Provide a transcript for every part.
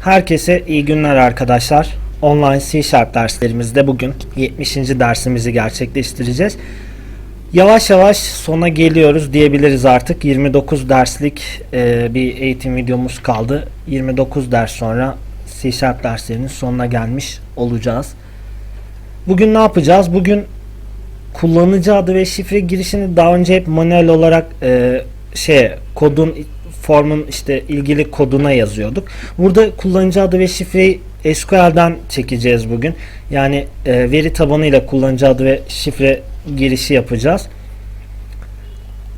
Herkese iyi günler arkadaşlar. Online C Sharp derslerimizde bugün 70. dersimizi gerçekleştireceğiz. Yavaş yavaş sona geliyoruz diyebiliriz artık. 29 derslik e, bir eğitim videomuz kaldı. 29 ders sonra C Sharp derslerinin sonuna gelmiş olacağız. Bugün ne yapacağız? Bugün kullanıcı adı ve şifre girişini daha önce hep manuel olarak e, şey kodun formun işte ilgili koduna yazıyorduk. Burada kullanıcı adı ve şifreyi SQL'den çekeceğiz bugün. Yani e, veri tabanıyla kullanıcı adı ve şifre girişi yapacağız.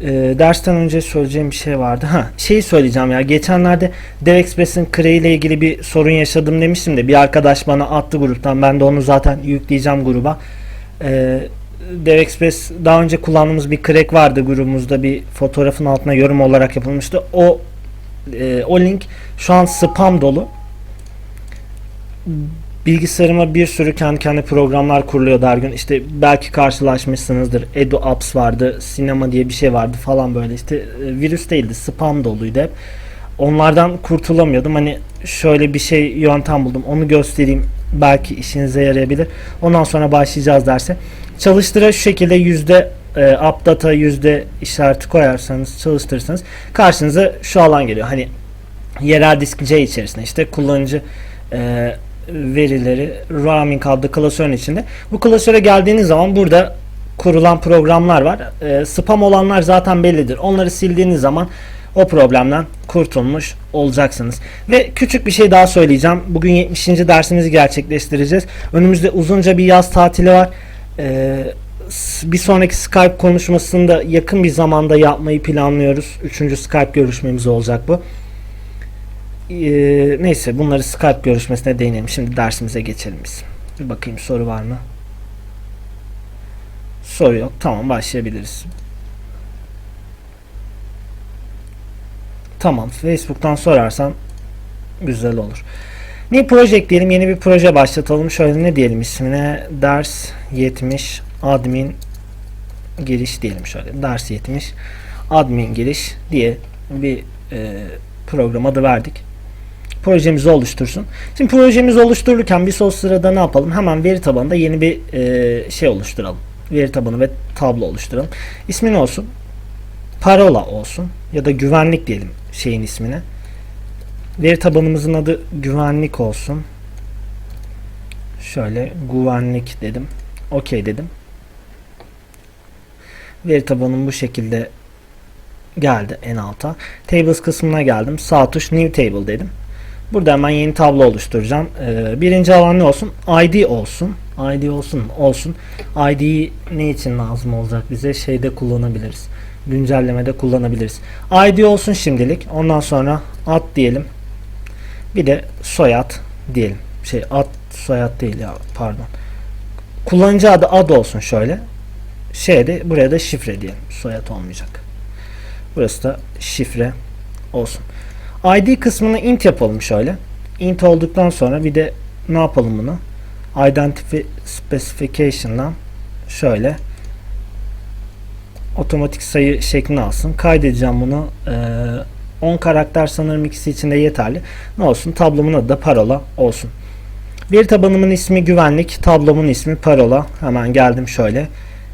E, dersten önce söyleyeceğim bir şey vardı. Ha, şeyi söyleyeceğim ya. Geçenlerde DevExpress'in Cray ile ilgili bir sorun yaşadım demiştim de bir arkadaş bana attı gruptan. Ben de onu zaten yükleyeceğim gruba. E, DevExpress daha önce kullandığımız bir crack vardı grubumuzda bir fotoğrafın altına yorum olarak yapılmıştı. O e, o link şu an spam dolu. Bilgisayarıma bir sürü kendi kendi programlar kuruluyor her gün. İşte belki karşılaşmışsınızdır. Edu Apps vardı, Sinema diye bir şey vardı falan böyle. İşte e, virüs değildi, spam doluydu hep. Onlardan kurtulamıyordum. Hani şöyle bir şey yöntem buldum. Onu göstereyim. Belki işinize yarayabilir. Ondan sonra başlayacağız derse. Çalıştıra şu şekilde yüzde e, updata yüzde işareti koyarsanız çalıştırırsanız karşınıza şu alan geliyor. Hani yerel disk C içerisinde işte kullanıcı e, verileri roaming adlı klasörün içinde. Bu klasöre geldiğiniz zaman burada kurulan programlar var. E, spam olanlar zaten bellidir. Onları sildiğiniz zaman o problemden kurtulmuş olacaksınız. Ve küçük bir şey daha söyleyeceğim. Bugün 70. dersimizi gerçekleştireceğiz. Önümüzde uzunca bir yaz tatili var. Ee, bir sonraki Skype konuşmasını da yakın bir zamanda yapmayı planlıyoruz. Üçüncü Skype görüşmemiz olacak bu. Ee, neyse bunları Skype görüşmesine değinelim. Şimdi dersimize geçelim biz. Bir bakayım soru var mı? Soru yok. Tamam başlayabiliriz. Tamam. Facebook'tan sorarsan güzel olur. New project diyelim. Yeni bir proje başlatalım. Şöyle ne diyelim ismine? Ders 70 admin giriş diyelim şöyle. Ders 70 admin giriş diye bir e, program adı verdik. Projemizi oluştursun. Şimdi projemizi oluştururken biz o sırada ne yapalım? Hemen veri tabanında yeni bir e, şey oluşturalım. Veri tabanı ve tablo oluşturalım. İsmi ne olsun? Parola olsun. Ya da güvenlik diyelim şeyin ismine. Veri tabanımızın adı güvenlik olsun. Şöyle güvenlik dedim. OK dedim. Veri tabanım bu şekilde geldi en alta. Tables kısmına geldim. Sağ tuş New Table dedim. Burada hemen yeni tablo oluşturacağım. Ee, birinci alan ne olsun? ID olsun. ID olsun olsun. ID'yi ne için lazım olacak bize? Şeyde kullanabiliriz. Güncellemede kullanabiliriz. ID olsun şimdilik. Ondan sonra ad diyelim. Bir de soyad diyelim. Şey ad soyad değil ya pardon. Kullanıcı adı ad olsun şöyle. Şeyde buraya da şifre diyelim. Soyad olmayacak. Burası da şifre olsun. ID kısmını int yapalım şöyle. int olduktan sonra bir de ne yapalım bunu? Identity specification'dan şöyle otomatik sayı şeklini alsın. Kaydedeceğim bunu. Ee, 10 karakter sanırım ikisi için de yeterli. Ne olsun? Tablomun adı da parola olsun. Bir tabanımın ismi güvenlik, tablomun ismi parola. Hemen geldim şöyle.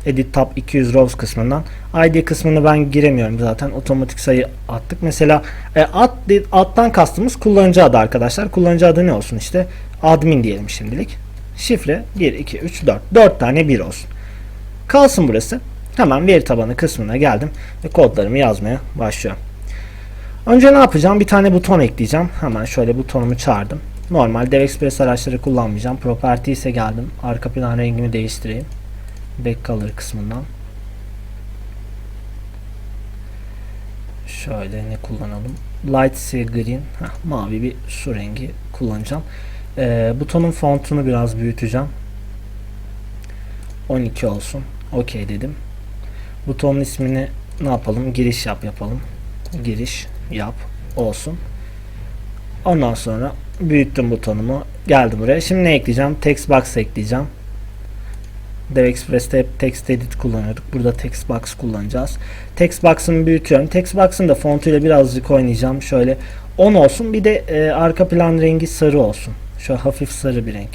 Edit tab 200 rows kısmından. ID kısmını ben giremiyorum zaten. Otomatik sayı attık. Mesela e, ad, adtan kastımız kullanıcı adı arkadaşlar. Kullanıcı adı ne olsun işte? Admin diyelim şimdilik. Şifre 1, 2, 3, 4. 4 tane 1 olsun. Kalsın burası. Hemen veri tabanı kısmına geldim ve kodlarımı yazmaya başlıyorum. Önce ne yapacağım? Bir tane buton ekleyeceğim. Hemen şöyle butonumu çağırdım. Normal DevExpress araçları kullanmayacağım. Property ise geldim. Arka plan rengimi değiştireyim. Back color kısmından. Şöyle ne kullanalım? Light sea green. Heh, mavi bir su rengi kullanacağım. Ee, butonun fontunu biraz büyüteceğim. 12 olsun. OK dedim. Butonun ismini ne yapalım? Giriş yap yapalım. Giriş yap olsun. Ondan sonra büyüttüm butonumu. Geldi buraya. Şimdi ne ekleyeceğim? Text box ekleyeceğim. DevExpress'te hep text edit kullanıyorduk. Burada text box kullanacağız. Text box'ımı büyütüyorum. Text box'ın da fontuyla birazcık oynayacağım. Şöyle 10 olsun. Bir de e, arka plan rengi sarı olsun. Şu hafif sarı bir renk.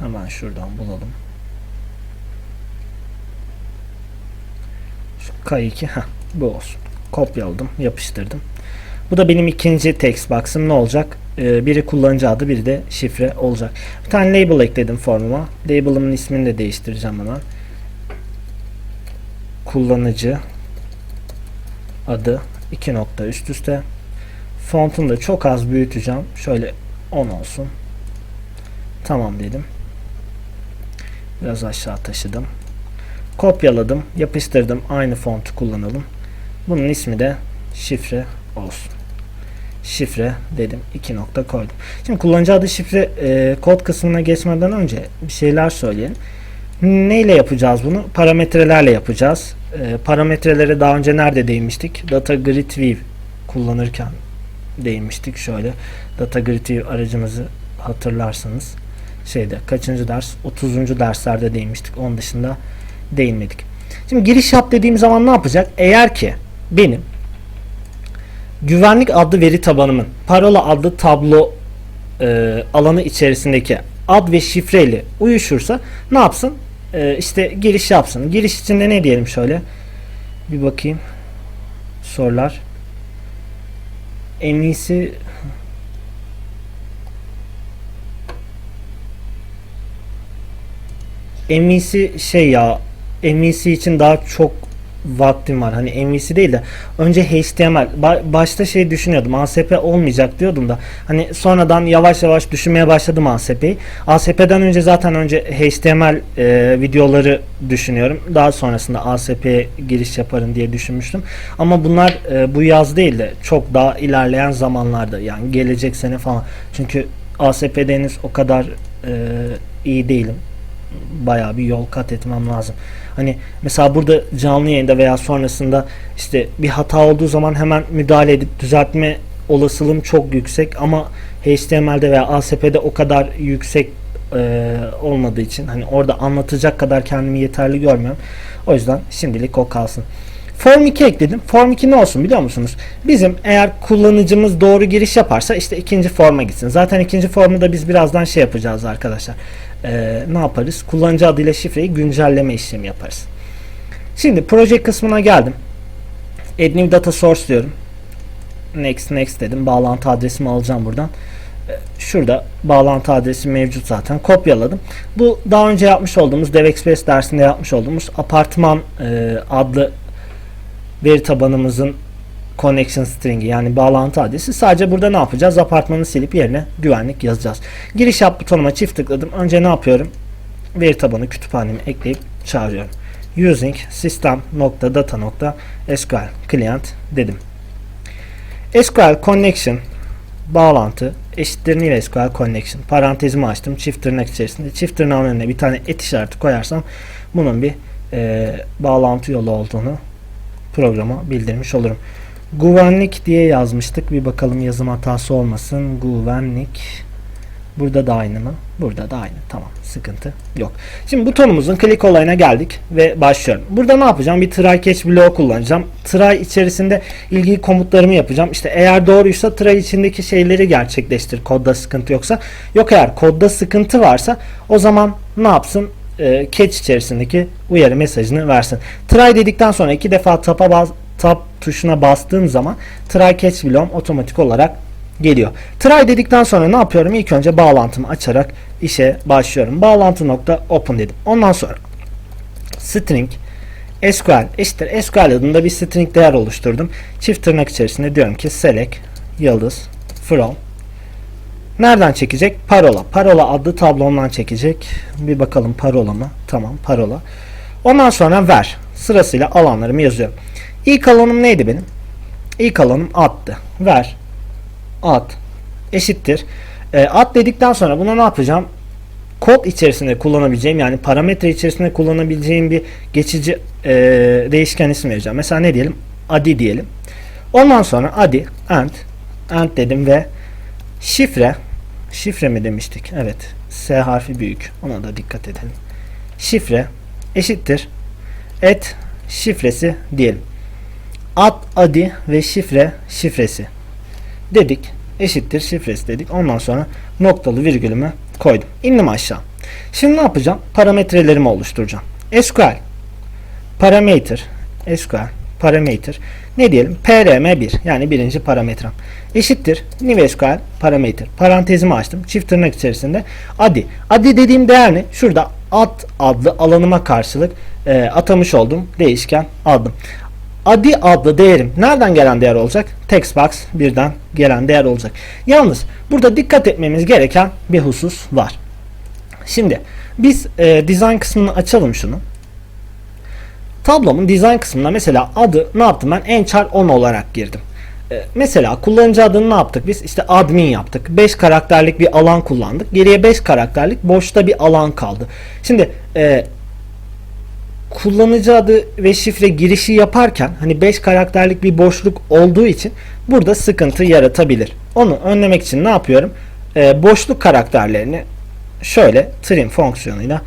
Hemen şuradan bulalım. K2 heh, bu olsun. Kopyaladım, yapıştırdım. Bu da benim ikinci text box'ım ne olacak? Ee, biri kullanıcı adı, biri de şifre olacak. Bir tane label ekledim formuma. Label'ımın ismini de değiştireceğim hemen. Kullanıcı adı 2 nokta üst üste. Fontunu da çok az büyüteceğim. Şöyle 10 olsun. Tamam dedim. Biraz aşağı taşıdım. Kopyaladım, yapıştırdım. Aynı fontu kullanalım. Bunun ismi de şifre olsun. Şifre dedim. 2 nokta koydum. Şimdi kullanıcı adı şifre e, kod kısmına geçmeden önce bir şeyler söyleyelim. Neyle yapacağız bunu? Parametrelerle yapacağız. E, parametrelere daha önce nerede değinmiştik? Data Grid View kullanırken değinmiştik. Şöyle Data Grid View aracımızı hatırlarsanız şeyde kaçıncı ders? 30. derslerde değinmiştik. Onun dışında değinmedik. Şimdi giriş yap dediğim zaman ne yapacak? Eğer ki benim güvenlik adlı veri tabanımın parola adlı tablo e, alanı içerisindeki ad ve şifreyle uyuşursa ne yapsın? E, işte giriş yapsın. Giriş içinde ne diyelim şöyle? Bir bakayım. Sorular. En iyisi MVC şey ya MVC için daha çok vaktim var. Hani MVC değil de önce HTML. Ba- başta şey düşünüyordum. ASP olmayacak diyordum da hani sonradan yavaş yavaş düşünmeye başladım ASP'yi. ASP'den önce zaten önce HTML e, videoları düşünüyorum. Daha sonrasında ASP'ye giriş yaparım diye düşünmüştüm. Ama bunlar e, bu yaz değil de çok daha ilerleyen zamanlarda yani gelecek sene falan. Çünkü ASP'de henüz o kadar e, iyi değilim bayağı bir yol kat etmem lazım. Hani mesela burada canlı yayında veya sonrasında işte bir hata olduğu zaman hemen müdahale edip düzeltme olasılığım çok yüksek ama HTML'de veya ASP'de o kadar yüksek e, olmadığı için hani orada anlatacak kadar kendimi yeterli görmüyorum. O yüzden şimdilik o kalsın. Form 2 ekledim. Form 2 ne olsun biliyor musunuz? Bizim eğer kullanıcımız doğru giriş yaparsa işte ikinci forma gitsin. Zaten ikinci formu da biz birazdan şey yapacağız arkadaşlar. Ee, ne yaparız? Kullanıcı adıyla şifreyi güncelleme işlemi yaparız. Şimdi proje kısmına geldim. Add new data source diyorum. Next next dedim. Bağlantı adresimi alacağım buradan. Ee, Şurada bağlantı adresi mevcut zaten. Kopyaladım. Bu daha önce yapmış olduğumuz DevExpress dersinde yapmış olduğumuz apartman e, adlı veri tabanımızın connection string'i yani bağlantı adresi. Sadece burada ne yapacağız? Apartmanı silip yerine güvenlik yazacağız. Giriş yap butonuma çift tıkladım. Önce ne yapıyorum? Veri tabanı kütüphanemi ekleyip çağırıyorum. Using system.data.sql client dedim. SQL connection bağlantı eşittir new SQL connection parantezimi açtım çift tırnak içerisinde çift tırnağın önüne bir tane et işareti koyarsam bunun bir e, bağlantı yolu olduğunu programa bildirmiş olurum. Güvenlik diye yazmıştık. Bir bakalım yazım hatası olmasın. Güvenlik. Burada da aynı mı? Burada da aynı. Tamam. Sıkıntı yok. Şimdi butonumuzun click olayına geldik ve başlıyorum. Burada ne yapacağım? Bir try catch bloğu kullanacağım. Try içerisinde ilgili komutlarımı yapacağım. İşte eğer doğruysa try içindeki şeyleri gerçekleştir. Kodda sıkıntı yoksa. Yok eğer kodda sıkıntı varsa o zaman ne yapsın? E, catch içerisindeki uyarı mesajını versin. Try dedikten sonra iki defa tapa bas, tab tuşuna bastığım zaman try catch bloğum otomatik olarak geliyor. Try dedikten sonra ne yapıyorum? İlk önce bağlantımı açarak işe başlıyorum. Bağlantı nokta open dedim. Ondan sonra string SQL eşittir SQL adında bir string değer oluşturdum. Çift tırnak içerisinde diyorum ki select yıldız from Nereden çekecek? Parola. Parola adlı tablomdan çekecek. Bir bakalım parola mı? Tamam parola. Ondan sonra ver. Sırasıyla alanlarımı yazıyorum. İlk alanım neydi benim? İlk alanım attı. Ver. At. Eşittir. E, at dedikten sonra buna ne yapacağım? Kod içerisinde kullanabileceğim yani parametre içerisinde kullanabileceğim bir geçici e, değişken isim vereceğim. Mesela ne diyelim? Adi diyelim. Ondan sonra adi and and dedim ve Şifre. Şifre mi demiştik? Evet. S harfi büyük. Ona da dikkat edelim. Şifre eşittir. Et şifresi diyelim. ad adi ve şifre şifresi dedik. Eşittir şifresi dedik. Ondan sonra noktalı virgülümü koydum. İndim aşağı. Şimdi ne yapacağım? Parametrelerimi oluşturacağım. SQL parameter SQL parameter ne diyelim? PRM1 yani birinci parametrem eşittir SQL parameter parantezimi açtım çift tırnak içerisinde adi adi dediğim değer ne? Şurada ad adlı alanıma karşılık e, atamış olduğum değişken adım. Adi adlı değerim nereden gelen değer olacak? Textbox birden gelen değer olacak. Yalnız burada dikkat etmemiz gereken bir husus var. Şimdi biz e, design kısmını açalım şunu. Tablomun design kısmına mesela adı ne yaptım ben? Enchar 10 olarak girdim. E, mesela kullanıcı adını ne yaptık biz? İşte admin yaptık. 5 karakterlik bir alan kullandık. Geriye 5 karakterlik boşta bir alan kaldı. Şimdi e, kullanıcı adı ve şifre girişi yaparken hani 5 karakterlik bir boşluk olduğu için burada sıkıntı yaratabilir. Onu önlemek için ne yapıyorum? E, boşluk karakterlerini şöyle trim fonksiyonuyla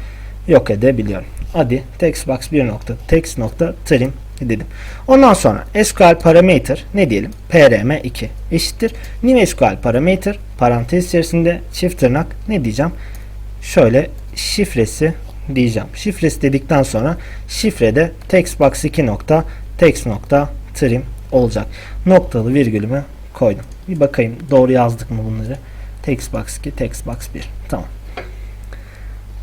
yok edebiliyorum. Hadi textbox 1 nokta text nokta trim dedim. Ondan sonra SQL parameter ne diyelim? PRM2 eşittir. New SQL parameter parantez içerisinde çift tırnak ne diyeceğim? Şöyle şifresi diyeceğim. Şifresi dedikten sonra şifrede textbox 2 nokta text trim olacak. Noktalı virgülümü koydum. Bir bakayım doğru yazdık mı bunları? Textbox 2, textbox 1. Tamam.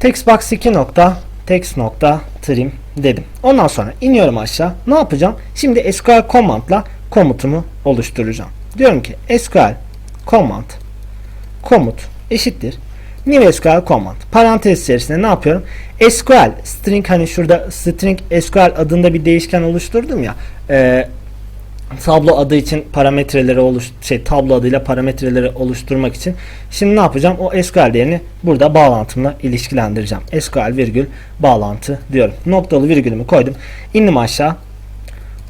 Textbox 2 nokta text nokta trim dedim. Ondan sonra iniyorum aşağı. Ne yapacağım? Şimdi SQL command'la komutumu oluşturacağım. Diyorum ki SQL command komut eşittir new SQL command. Parantez içerisinde ne yapıyorum? SQL string hani şurada string SQL adında bir değişken oluşturdum ya. E, tablo adı için parametreleri oluş şey tablo adıyla parametreleri oluşturmak için şimdi ne yapacağım? O SQL değerini burada bağlantımla ilişkilendireceğim. SQL virgül bağlantı diyorum. Noktalı virgülümü koydum. İndim aşağı.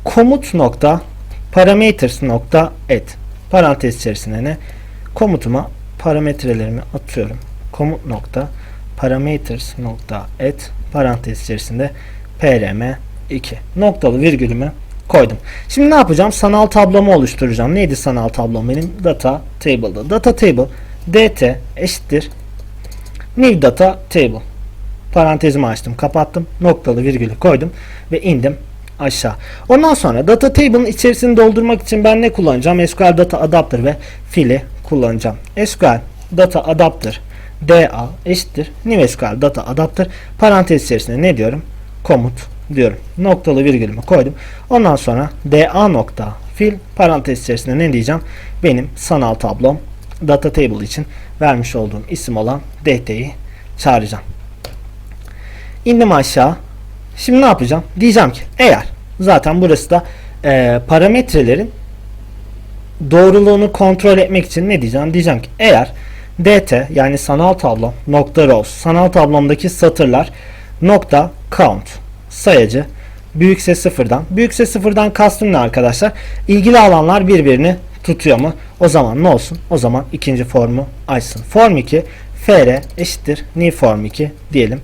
Komut nokta parameters nokta add parantez içerisine ne? Komutuma parametrelerimi atıyorum. Komut nokta parameters nokta add parantez içerisinde prm 2 noktalı virgülümü koydum. Şimdi ne yapacağım? Sanal tablomu oluşturacağım. Neydi sanal tablom benim? Data table'da. Data table dt eşittir new data table. Parantezimi açtım, kapattım. Noktalı virgülü koydum ve indim aşağı. Ondan sonra data table'ın içerisini doldurmak için ben ne kullanacağım? SQL data adapter ve fili kullanacağım. SQL data adapter da eşittir new SQL data adapter parantez içerisinde ne diyorum? Komut diyorum. Noktalı virgülümü koydum. Ondan sonra da nokta fil parantez içerisinde ne diyeceğim? Benim sanal tablom data table için vermiş olduğum isim olan dt'yi çağıracağım. İndim aşağı. Şimdi ne yapacağım? Diyeceğim ki eğer zaten burası da e, parametrelerin doğruluğunu kontrol etmek için ne diyeceğim? Diyeceğim ki eğer dt yani sanal tablom nokta rows sanal tablomdaki satırlar nokta count sayacı büyükse sıfırdan. Büyükse sıfırdan kastım ne arkadaşlar? İlgili alanlar birbirini tutuyor mu? O zaman ne olsun? O zaman ikinci formu açsın. Form 2 fr eşittir new form 2 diyelim.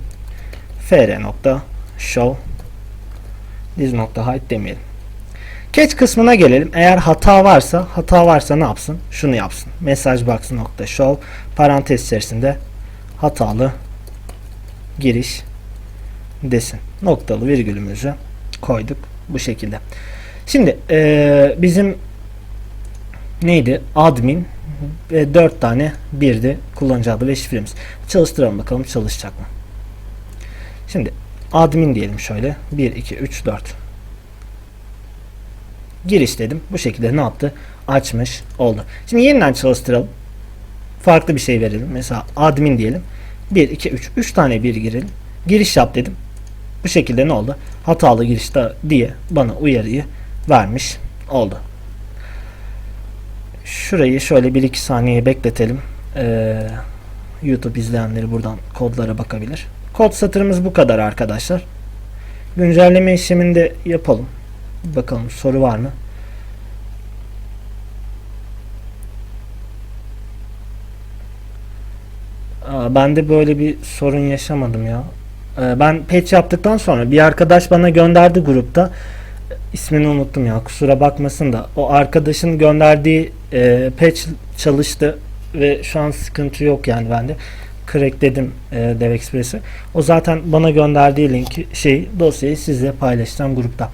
fr nokta show this nokta hide demeyelim. Catch kısmına gelelim. Eğer hata varsa, hata varsa ne yapsın? Şunu yapsın. Message box nokta show parantez içerisinde hatalı giriş desin. Noktalı virgülümüzü koyduk bu şekilde. Şimdi ee, bizim neydi? Admin ve 4 tane birdi kullanıcı adı ve şifremiz. Çalıştıralım bakalım çalışacak mı? Şimdi admin diyelim şöyle. 1, 2, 3, 4. Giriş dedim. Bu şekilde ne yaptı? Açmış oldu. Şimdi yeniden çalıştıralım. Farklı bir şey verelim. Mesela admin diyelim. 1, 2, 3. 3 tane bir girelim. Giriş yap dedim. Bu şekilde ne oldu? Hatalı girişte diye bana uyarıyı vermiş oldu. Şurayı şöyle 1-2 saniye bekletelim. Ee, YouTube izleyenleri buradan kodlara bakabilir. Kod satırımız bu kadar arkadaşlar. Güncelleme işlemini de yapalım. Bakalım soru var mı? Aa, ben de böyle bir sorun yaşamadım ya. Ee, ben patch yaptıktan sonra bir arkadaş bana gönderdi grupta. ismini unuttum ya kusura bakmasın da o arkadaşın gönderdiği e, patch çalıştı ve şu an sıkıntı yok yani bende. Crackledim e, DevExpress'i. O zaten bana gönderdiği linki şey dosyayı sizle paylaşacağım grupta.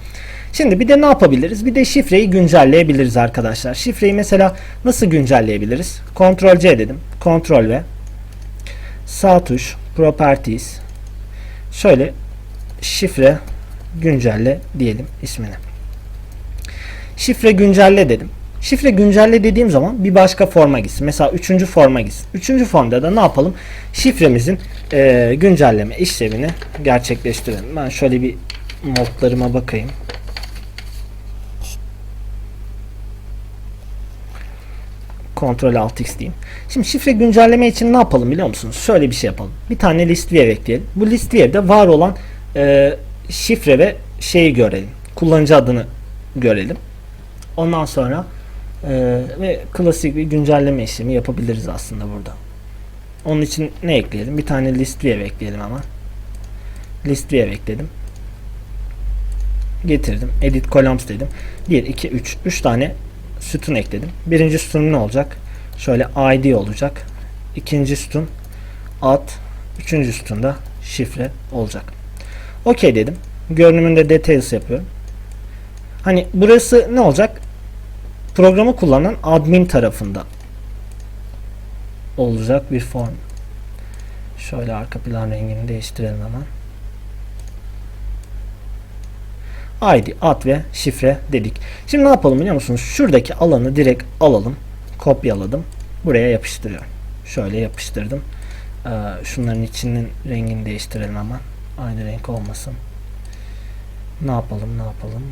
Şimdi bir de ne yapabiliriz? Bir de şifreyi güncelleyebiliriz arkadaşlar. Şifreyi mesela nasıl güncelleyebiliriz? Ctrl C dedim. Ctrl V. Sağ tuş Properties. Şöyle şifre güncelle diyelim ismini. Şifre güncelle dedim. Şifre güncelle dediğim zaman bir başka forma gitsin. Mesela üçüncü forma gitsin. Üçüncü formda da ne yapalım? Şifremizin e, güncelleme işlemini gerçekleştirelim. Ben şöyle bir modlarıma bakayım. Ctrl Alt X diyeyim. Şimdi şifre güncelleme için ne yapalım biliyor musunuz? Şöyle bir şey yapalım. Bir tane list view ekleyelim. Bu list view'de var olan e, şifre ve şeyi görelim. Kullanıcı adını görelim. Ondan sonra e, ve klasik bir güncelleme işlemi yapabiliriz aslında burada. Onun için ne ekleyelim? Bir tane list view ekleyelim ama. List view ekledim. Getirdim. Edit columns dedim. 1, 2, 3. 3 tane sütun ekledim. Birinci sütun ne olacak? Şöyle ID olacak. İkinci sütun ad. Üçüncü sütunda şifre olacak. OK dedim. Görünümünde details yapıyorum. Hani burası ne olacak? Programı kullanan admin tarafında olacak bir form. Şöyle arka plan rengini değiştirelim hemen. ID, ad ve şifre dedik. Şimdi ne yapalım biliyor musunuz? Şuradaki alanı direkt alalım. Kopyaladım. Buraya yapıştırıyorum. Şöyle yapıştırdım. Ee, şunların içinin rengini değiştirelim hemen. Aynı renk olmasın. Ne yapalım ne yapalım.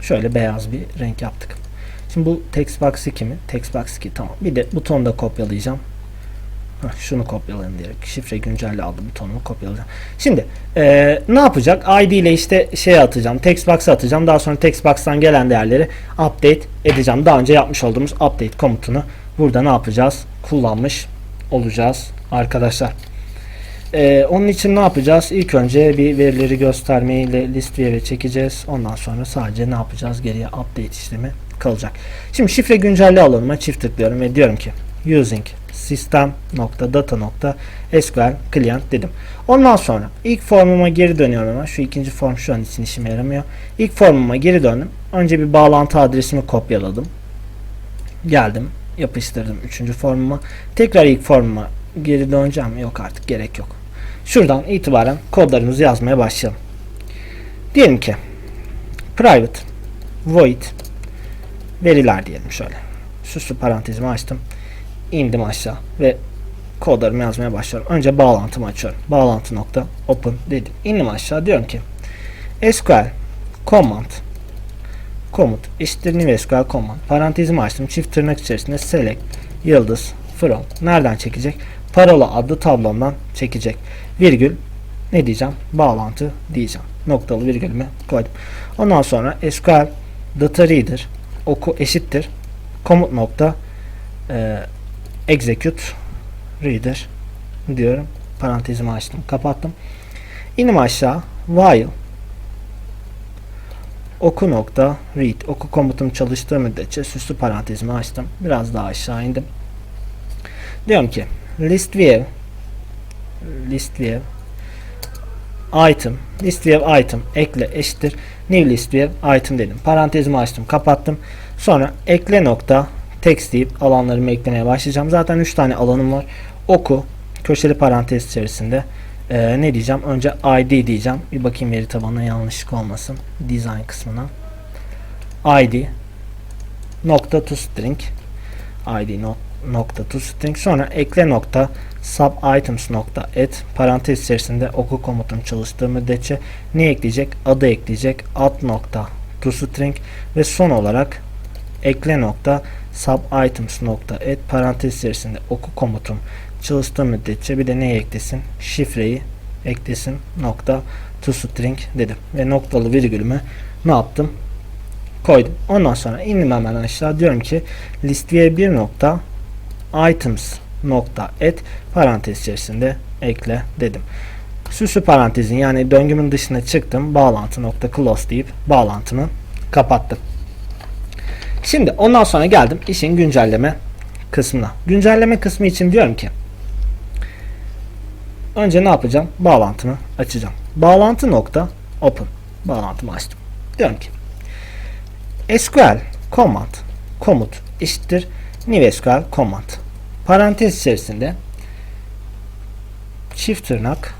Şöyle beyaz bir renk yaptık. Şimdi bu text box 2 mi? Text box 2 tamam. Bir de butonu da kopyalayacağım. Heh, şunu kopyalayalım diyerek şifre güncelle aldım butonumu kopyalayacağım. Şimdi ee, ne yapacak? ID ile işte şey atacağım. Text box'a atacağım. Daha sonra text box'tan gelen değerleri update edeceğim. Daha önce yapmış olduğumuz update komutunu burada ne yapacağız? Kullanmış olacağız arkadaşlar. Ee, onun için ne yapacağız? İlk önce bir verileri göstermeyle list view'e çekeceğiz. Ondan sonra sadece ne yapacağız? Geriye update işlemi kalacak. Şimdi şifre güncelle alanıma çift tıklıyorum ve diyorum ki using system.data.sql client dedim. Ondan sonra ilk formuma geri dönüyorum hemen. Şu ikinci form şu an için işime yaramıyor. İlk formuma geri döndüm. Önce bir bağlantı adresimi kopyaladım. Geldim. Yapıştırdım üçüncü formuma. Tekrar ilk formuma geri döneceğim. Yok artık gerek yok. Şuradan itibaren kodlarımızı yazmaya başlayalım. Diyelim ki private void veriler diyelim şöyle. Süslü parantezimi açtım. İndim aşağı ve kodlarımı yazmaya başlıyorum. Önce bağlantımı açıyorum. Bağlantı nokta open dedim. İndim aşağı diyorum ki SQL command komut eşittir new SQL command parantezimi açtım. Çift tırnak içerisinde select yıldız from nereden çekecek? Parola adlı tablomdan çekecek. Virgül ne diyeceğim? Bağlantı diyeceğim. Noktalı virgülümü koydum. Ondan sonra SQL data reader oku eşittir. Komut nokta e, execute reader diyorum. Parantezimi açtım. Kapattım. İnim aşağı while oku nokta read oku komutum çalıştığı müddetçe süslü parantezimi açtım. Biraz daha aşağı indim. Diyorum ki list view list view item list view item ekle eşittir new list view item dedim. Parantezimi açtım, kapattım. Sonra ekle nokta text deyip alanlarımı eklemeye başlayacağım. Zaten 3 tane alanım var. Oku köşeli parantez içerisinde ee, ne diyeceğim? Önce ID diyeceğim. Bir bakayım veri tabanına yanlışlık olmasın. Design kısmına. ID nokta to string ID nokta to string sonra ekle nokta sub items nokta add parantez içerisinde oku komutum çalıştığı müddetçe ne ekleyecek? Adı ekleyecek. Ad nokta to string ve son olarak ekle nokta sub items nokta add parantez içerisinde oku komutum çalıştığı müddetçe bir de neyi eklesin? Şifreyi eklesin nokta to string dedim. Ve noktalı virgülümü ne yaptım? Koydum. Ondan sonra indim hemen aşağı diyorum ki listeye bir nokta items nokta add parantez içerisinde ekle dedim. Süslü parantezin yani döngümün dışına çıktım. Bağlantı nokta close deyip bağlantımı kapattım. Şimdi ondan sonra geldim işin güncelleme kısmına. Güncelleme kısmı için diyorum ki önce ne yapacağım? Bağlantımı açacağım. Bağlantı nokta open. Bağlantımı açtım. Diyorum ki SQL command komut eşittir new SQL command. Parantez içerisinde çift tırnak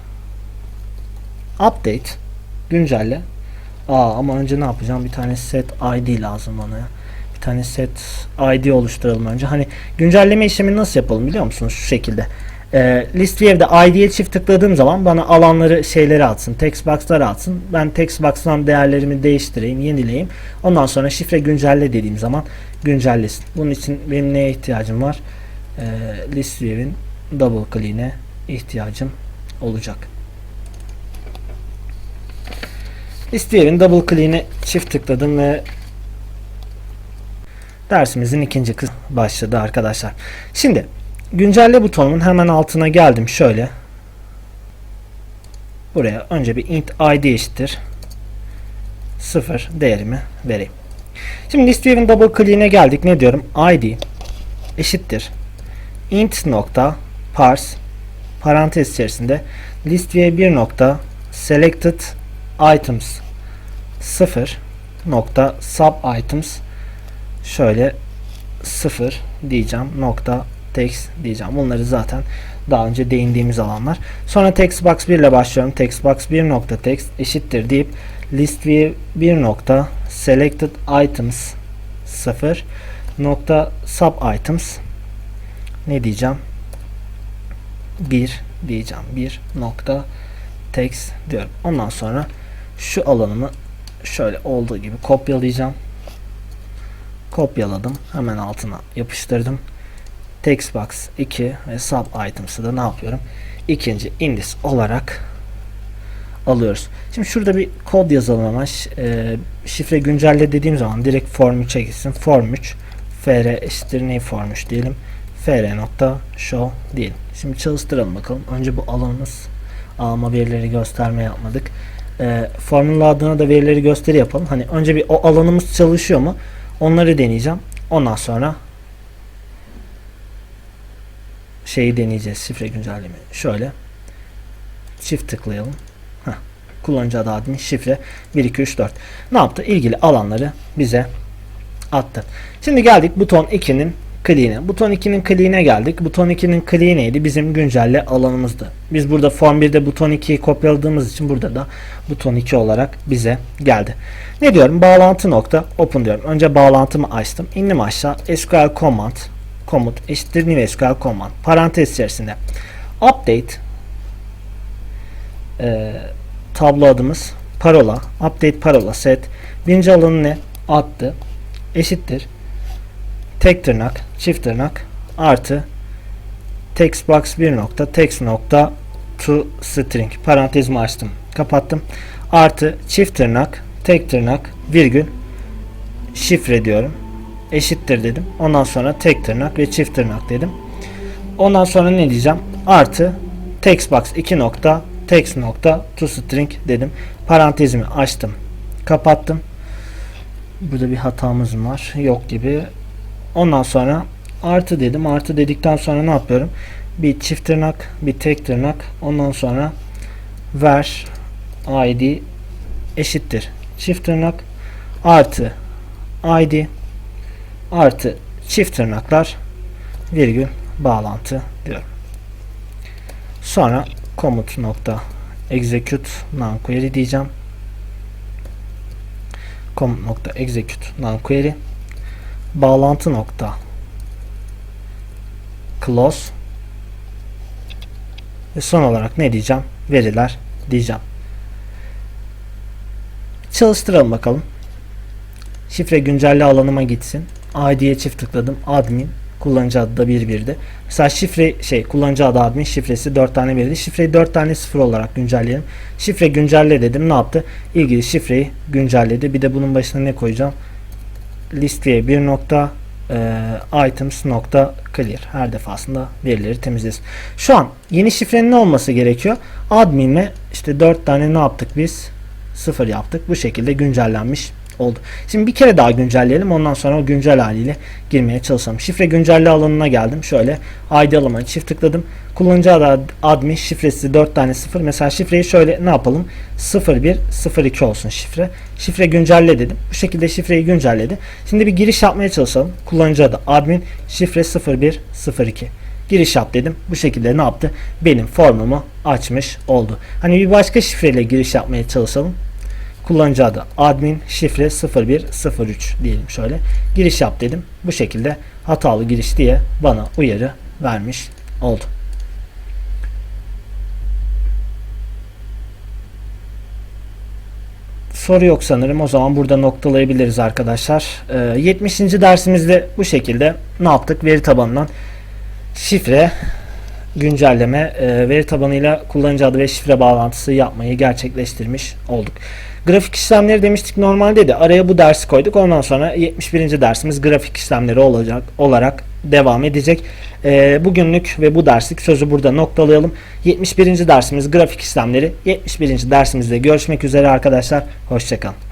update güncelle. Aa ama önce ne yapacağım? Bir tane set ID lazım bana ya. Bir tane set ID oluşturalım önce. Hani güncelleme işlemini nasıl yapalım biliyor musunuz? Şu şekilde. Ee, list view'de ID'ye çift tıkladığım zaman bana alanları şeyleri atsın. Text box'ları atsın. Ben text box'tan değerlerimi değiştireyim, yenileyim. Ondan sonra şifre güncelle dediğim zaman güncellesin. Bunun için benim neye ihtiyacım var? Ee, list view'in double click'ine ihtiyacım olacak. List view'in double click'ine çift tıkladım ve dersimizin ikinci kısmı başladı arkadaşlar. Şimdi güncelle butonumun hemen altına geldim şöyle. Buraya önce bir int id eşittir 0 değerimi vereyim. Şimdi list view'in double click'ine geldik. Ne diyorum? id eşittir int nokta parse parantez içerisinde list view 1 nokta selected items 0 nokta sub items şöyle 0 diyeceğim nokta text diyeceğim. Bunları zaten daha önce değindiğimiz alanlar. Sonra text box 1 ile başlıyorum. Text box 1 nokta text eşittir deyip list view 1 nokta selected items 0 nokta sub items ne diyeceğim? 1 diyeceğim. 1 nokta text diyorum. Ondan sonra şu alanımı şöyle olduğu gibi kopyalayacağım. Kopyaladım. Hemen altına yapıştırdım. Text box 2 ve sub items'ı da ne yapıyorum? İkinci index olarak alıyoruz. Şimdi şurada bir kod yazalım ama e, şifre güncelle dediğim zaman direkt form 3'e gitsin. Form 3 fr eşittir ne form 3 diyelim. fr nokta show diyelim. Şimdi çalıştıralım bakalım. Önce bu alanımız alma verileri gösterme yapmadık. E, formula adına da verileri gösteri yapalım. Hani önce bir o alanımız çalışıyor mu? Onları deneyeceğim. Ondan sonra şeyi deneyeceğiz. Şifre güncelleme. Şöyle çift tıklayalım. Heh. Kullanıcı adı admin şifre 1 2 3 4. Ne yaptı? İlgili alanları bize attı. Şimdi geldik buton 2'nin kliğine. Buton 2'nin kliğine geldik. Buton 2'nin kliği neydi? Bizim güncelle alanımızdı. Biz burada form 1'de buton 2'yi kopyaladığımız için burada da buton 2 olarak bize geldi. Ne diyorum? Bağlantı nokta open diyorum. Önce bağlantımı açtım. İndim aşağı. SQL command komut eşittir new SQL command. Parantez içerisinde update e, tablo adımız parola update parola set birinci alanı ne? attı eşittir tek tırnak çift tırnak artı text box 1 nokta text nokta to string. Parantezimi açtım kapattım. Artı çift tırnak tek tırnak virgül şifre diyorum. Eşittir dedim. Ondan sonra tek tırnak ve çift tırnak dedim. Ondan sonra ne diyeceğim? Artı text box 2 nokta text nokta to string dedim. Parantezimi açtım kapattım. Burada bir hatamız var. Yok gibi ondan sonra artı dedim. Artı dedikten sonra ne yapıyorum? Bir çift tırnak bir tek tırnak. Ondan sonra ver id eşittir. Çift tırnak artı id artı çift tırnaklar virgül bağlantı diyorum. Sonra komut nokta execute non-query diyeceğim. komut nokta execute non-query bağlantı nokta close ve son olarak ne diyeceğim? Veriler diyeceğim. Çalıştıralım bakalım. Şifre güncelle alanıma gitsin. ID'ye çift tıkladım. Admin kullanıcı adı da 11'di. Mesela şifre şey kullanıcı adı admin şifresi 4 tane birdi. Şifreyi 4 tane 0 olarak güncelleyelim. Şifre güncelle dedim. Ne yaptı? İlgili şifreyi güncelledi. Bir de bunun başına ne koyacağım? Listeye 1 nokta e, items.clear her defasında verileri temizlesin. Şu an yeni şifrenin ne olması gerekiyor? Admin'e işte 4 tane ne yaptık biz? 0 yaptık. Bu şekilde güncellenmiş oldu. Şimdi bir kere daha güncelleyelim. Ondan sonra o güncel haliyle girmeye çalışalım. Şifre güncelle alanına geldim. Şöyle ID alanına çift tıkladım. Kullanıcı adı admin şifresi 4 tane 0. Mesela şifreyi şöyle ne yapalım? 01 02 olsun şifre. Şifre güncelle dedim. Bu şekilde şifreyi güncelledi. Şimdi bir giriş yapmaya çalışalım. Kullanıcı adı admin şifre 01 02 giriş yap dedim. Bu şekilde ne yaptı? Benim formumu açmış oldu. Hani bir başka şifreyle giriş yapmaya çalışalım. Kullanıcı adı admin şifre 0103 diyelim şöyle. Giriş yap dedim. Bu şekilde hatalı giriş diye bana uyarı vermiş oldu. Soru yok sanırım. O zaman burada noktalayabiliriz arkadaşlar. Ee, 70. dersimizde bu şekilde ne yaptık? Veri tabanından şifre güncelleme e, veri tabanıyla kullanıcı adı ve şifre bağlantısı yapmayı gerçekleştirmiş olduk. Grafik işlemleri demiştik normalde de araya bu dersi koyduk. Ondan sonra 71. dersimiz grafik işlemleri olacak olarak devam edecek. E, bugünlük ve bu derslik sözü burada noktalayalım. 71. dersimiz grafik işlemleri. 71. dersimizde görüşmek üzere arkadaşlar. Hoşçakalın.